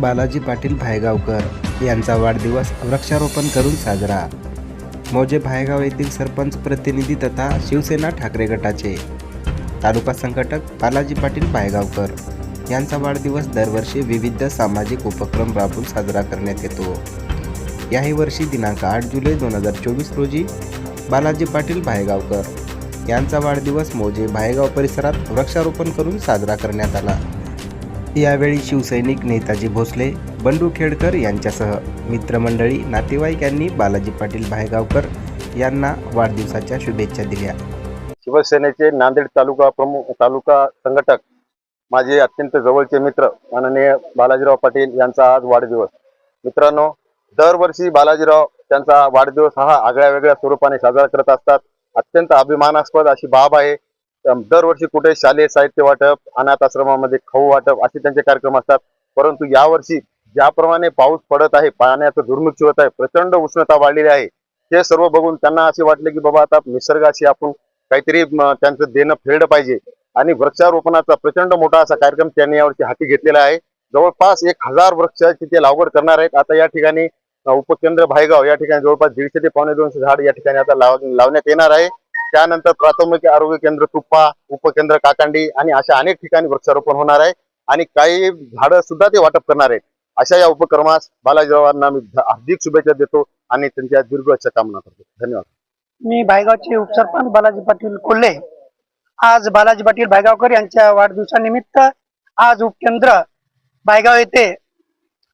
बालाजी पाटील भायगावकर यांचा वाढदिवस वृक्षारोपण करून साजरा. मौजे भायगाव येथील सरपंच प्रतिनिधी तथा शिवसेना ठाकरे गटाचे. तालुका संघटक बालाजी पाटील भायगावकर यांचा वाढदिवस दरवर्षी विविध सामाजिक उपक्रम राबवून साजरा करण्यात येतो. याही वर्षी दिनांक आठ जुलै दोन हजार चोवीस रोजी बालाजी पाटील भायगावकर यांचा वाढदिवस मौजे भायगाव परिसरात वृक्षारोपण करून साजरा करण्यात आला. यावेळी शिवसैनिक नेताजी भोसले बंडू खेडकर यांच्यासह मित्रमंडळी नातेवाईक यांनी बालाजी पाटील भायगावकर यांना वाढदिवसाच्या शुभेच्छा दिल्या. शिवसेनेचे नांदेड तालुका प्रमुख तालुका संघटक माझे अत्यंत जवळचे मित्र माननीय बालाजीराव पाटील यांचा आज वाढदिवस. मित्रांनो दरवर्षी बालाजीराव त्यांचा वाढदिवस हा आगळ्या वेगळ्या स्वरूपाने साजरा करत असतात. अत्यंत अभिमानास्पद अशी बाब आहे. दरवर्षी कुठे शालेय साहित्य वाटप अनाथ आश्रमामध्ये खाऊ वाटप असे त्यांचे कार्यक्रम असतात. परंतु यावर्षी ज्याप्रमाणे पाऊस पडत आहे पाण्याचं दुर्मुक्ष होत आहे प्रचंड उष्णता वाढलेली आहे हे सर्व बघून त्यांना असे वाटले की बाबा आता निसर्गाशी आपण काहीतरी त्यांचं देणं फेडलं पाहिजे. आणि वृक्षारोपणाचा प्रचंड मोठा असा कार्यक्रम त्यांनी यावर्षी हाती घेतलेला आहे. जवळपास एक हजार वृक्षाची ते लागवड करणार आहेत. आता या ठिकाणी उपकेंद्र भायगाव या ठिकाणी जवळपास दीडशे ते पावणे दोनशे झाड या ठिकाणी आता लावण्यात येणार आहे. त्यानंतर प्राथमिक आरोग्य केंद्र तुप्पा उपकेंद्र काकांडी आणि अशा अनेक ठिकाणी वृक्षारोपण होणार आहे. आणि काही झाडं सुद्धा ते वाटप करणार आहेत. अशा या उपक्रमास बालाजीरावांना मी हार्दिक शुभेच्छा देतो आणि त्यांच्या दीर्घ कामना करतो. धन्यवाद. मी भायगावचे उपसरपंच बालाजी पाटील कोल्हे. आज बालाजी पाटील भायगावकर यांच्या वाढदिवसानिमित्त आज उपकेंद्र भायगाव येथे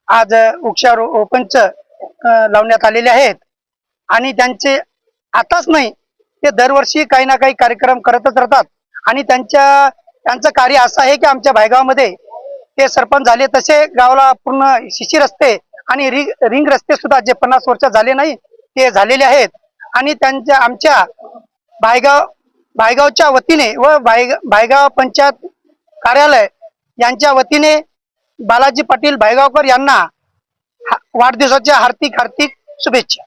आज वृक्षारोपणच लावण्यात आलेले आहेत. आणि त्यांचे आताच नाही ते दरवर्षी काही ना काही कार्यक्रम करतच राहतात. आणि त्यांच्या त्यांचं कार्य असं आहे की आमच्या भायगावमध्ये ते सरपंच झाले तसे गावाला पूर्ण शिशी रस्ते आणि रिंग रिंग रस्ते सुद्धा जे पन्नास वर्ष झाले नाही ते झालेले आहेत. आणि त्यांच्या आमच्या भायगाव भायगावच्या वतीने व भाय भायगाव पंचायत कार्यालय यांच्या वतीने बालाजी पाटील भायगावकर यांना वाढदिवसाच्या हार्दिक हार्दिक शुभेच्छा.